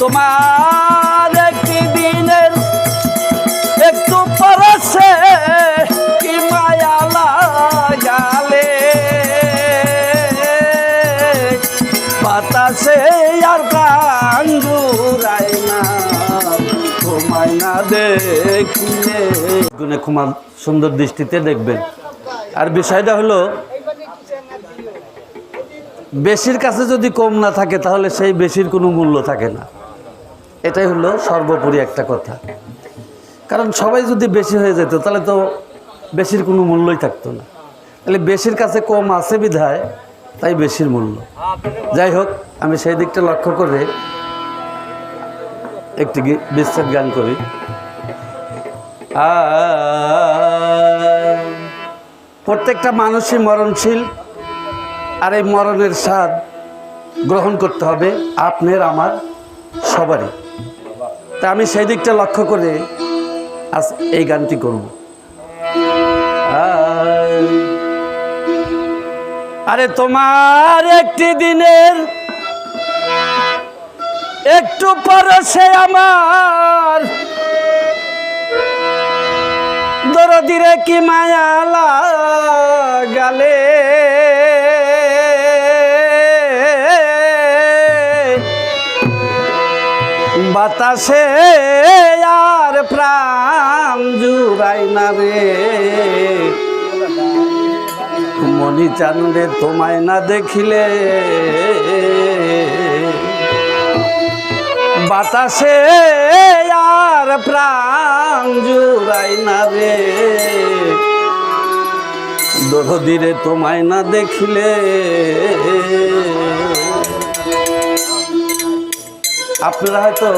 তোমার একটি দিনের একটু পরশে কি মায়া বাতাসে আর জুড়ায় না দেখিলে। গুণে খুব সুন্দর দৃষ্টিতে দেখবেন। আর বিষয়টা হলো, বেশির কাছে যদি কম না থাকে, তাহলে সেই বেশির কোনো মূল্য থাকে না। এটাই হলো সর্বোপরি একটা কথা। কারণ সবাই যদি বেশি হয়ে যেত, তাহলে তো বেশির কোনো মূল্যই থাকতো না। তাহলে বেশির কাছে কম আছে বিধায়, তাই বেশির মূল্য। যাই হোক, আমি সেই দিকটা লক্ষ্য করে একটি বিচ্ছেদ গান করি। প্রত্যেকটা মানুষই মরণশীল, আর এই মরণের স্বাদ গ্রহণ করতে হবে আপনার, আমার, সবারই। তা আমি সেই দিকটা লক্ষ্য করে আজ এই গানটি করব। আরে তোমার একটি দিনের, একটু পরশে আমার। দরদিরে কি মায়া লাগালে? বাতাসে আর প্রাণ জুড়াই না রে। মনি চানুরে তোমায় না দেখিলে। বাতাসে আর প্রাণ জুড়াই না রে। দরদিরে তোমায় না দেখিলে। আপনারা হয়তো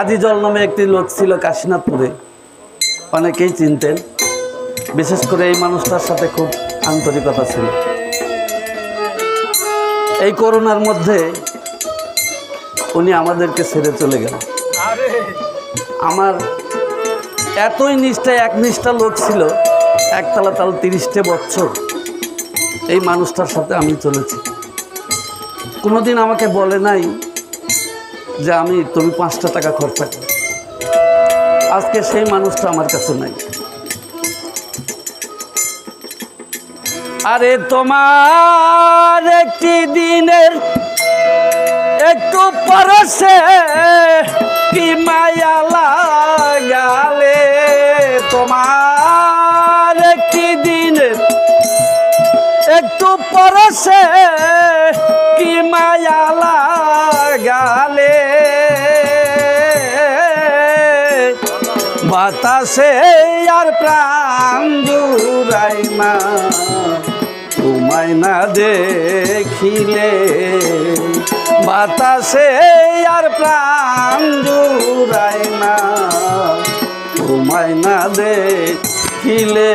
আজিজল নামে একটি লোক ছিল কাশীনাথপুরে। অনেকেই চিনতেন। বিশেষ করে এই মানুষটার সাথে খুব আন্তরিকতা ছিল। এই করোনার মধ্যে উনি আমাদেরকে ছেড়ে চলে গেল আমার এতই নিষ্ঠা এক নিষ্ঠা লোক ছিল একতলা তাল তিরিশটে বছর এই মানুষটার সাথে আমি চলেছি। কোনোদিন আমাকে বলে নাই যে আমি, তুমি পাঁচটা টাকা খরচা আজকে সেই মানুষটা আমার কাছে নাই। আরে তোমার একটি দিনের একটু পরশে কি মায়া লাগালে? তোমার একটি দিনের একটু পরশে কি মায়া লাগালে? বাতাসে আর প্রাণ জুড়াই না তোমায় না দেখিলে। বাতাসে আর প্রাণ জুড়াই না তোমায় না দেখিলে।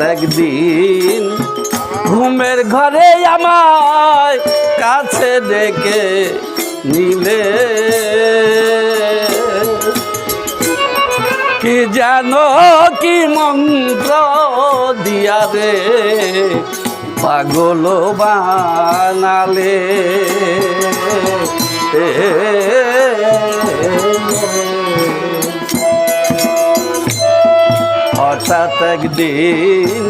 একদিন ঘুমের ঘরে আমায় কাছে ডেকে নিলে। কি জানো, কি মন্ত্র দিয়া রে, পাগল বানালে। হঠাৎ একদিন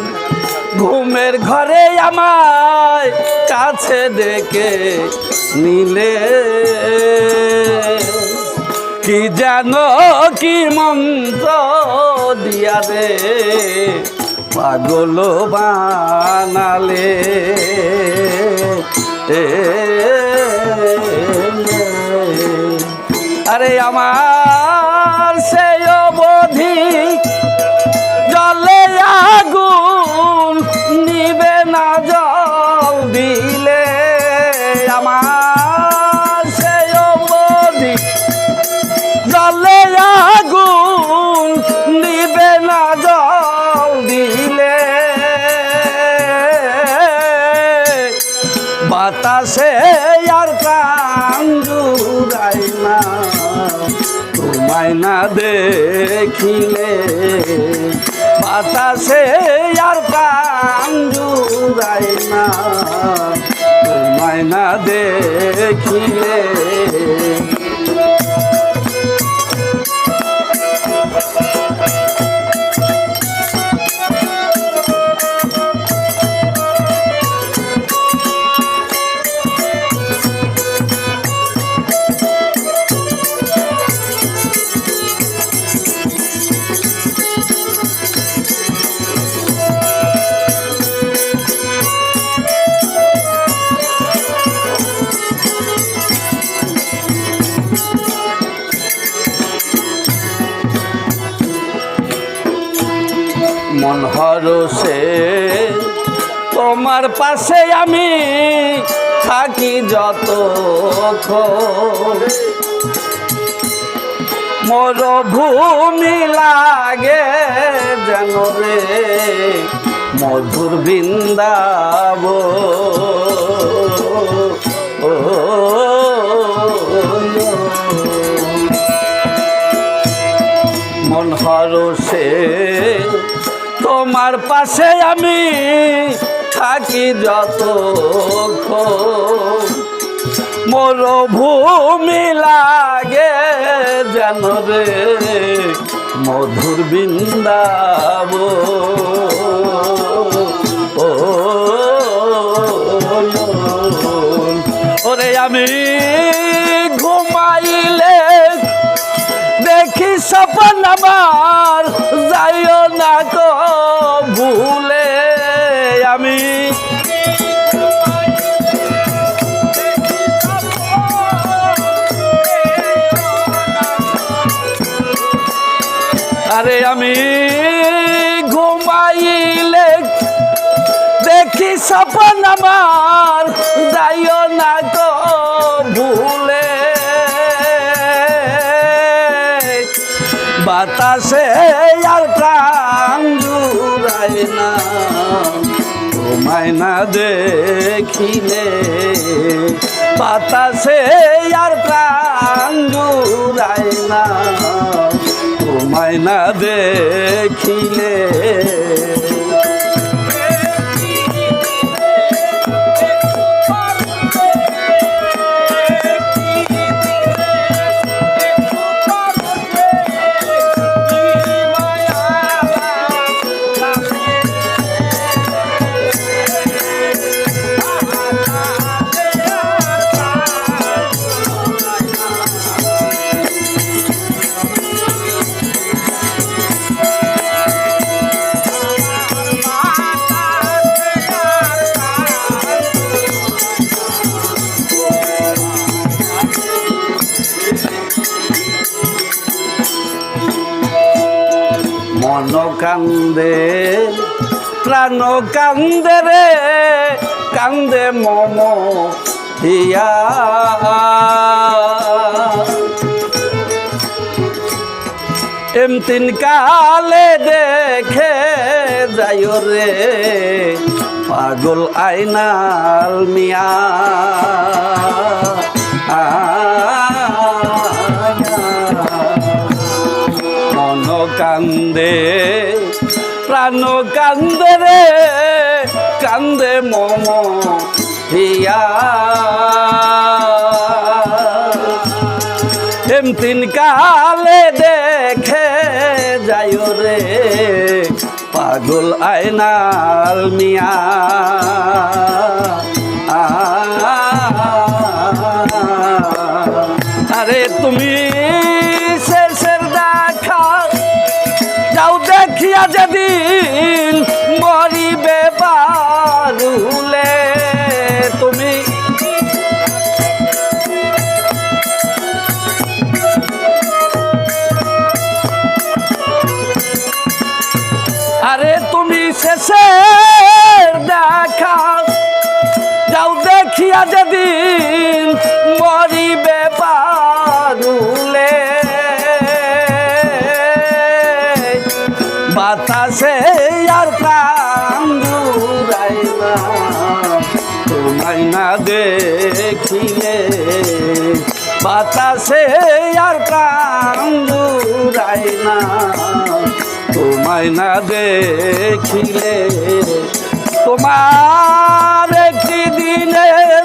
ঘুমের ঘরে আমায় কাছে ডেকে নিলে কি জানো কি মন্ত্র দিয়া রে পাগল বানালে আরে আমার তোমায় না দেখিলে বাতাসে আর প্রাণ জুড়ায় না। তোমায় দেখিলে হরসে তোমার পাশে আমি থাকি যত মরভূমি লাগে যেন রে মধুর বৃন্দাব মন হরসে তোমার পাশে আমি থাকি যত মরভূমি লাগে যেন রে মধুর বৃন্দাব ও ওরে আমি দেখি আমার, যাইও না তো ভুলে আমি। আরে আমি ঘুমাইলে দেখি সপন আমার, যাইও না তো ভুলে বাতাসে আর প্রাণ জুড়ায় না। তোমায় না দেখিলে বাতাসে আর প্রাণ জুড়ায় না। তোমায় না দেখিলে মন কান্দে প্রাণ কান্দে রে কান্দে মম হিয়া এমতিন কালে দেখে যাই রে পাগল আইনাল মিয়া মন কান্দে প্রাণ কান্দে রে কান্দে মম হিয়া কালে দেখে যাই রে পাগল আয়নাল মিয়া আরে তুমি দেখিয়া যেদিন মরিবে পারুলে তুমি আরে তুমি শেষের দেখা যাও দেখিয়া যেদিন মরিবে তোমায় না দেখিলে বাতাসে আর কান্দুরাই না। তোমায় না দেখিলে তোমার একটি দিনের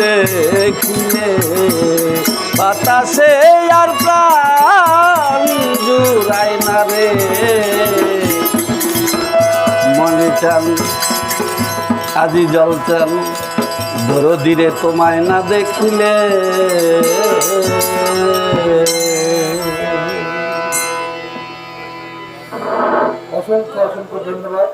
দেখিলে বাতাসে আর প্রাণ জুড়াই না রে। মনে চান, আজি জল চান ধরো ধীরে তোমায় না দেখিলে। অসংখ্য অসংখ্য ধন্যবাদ।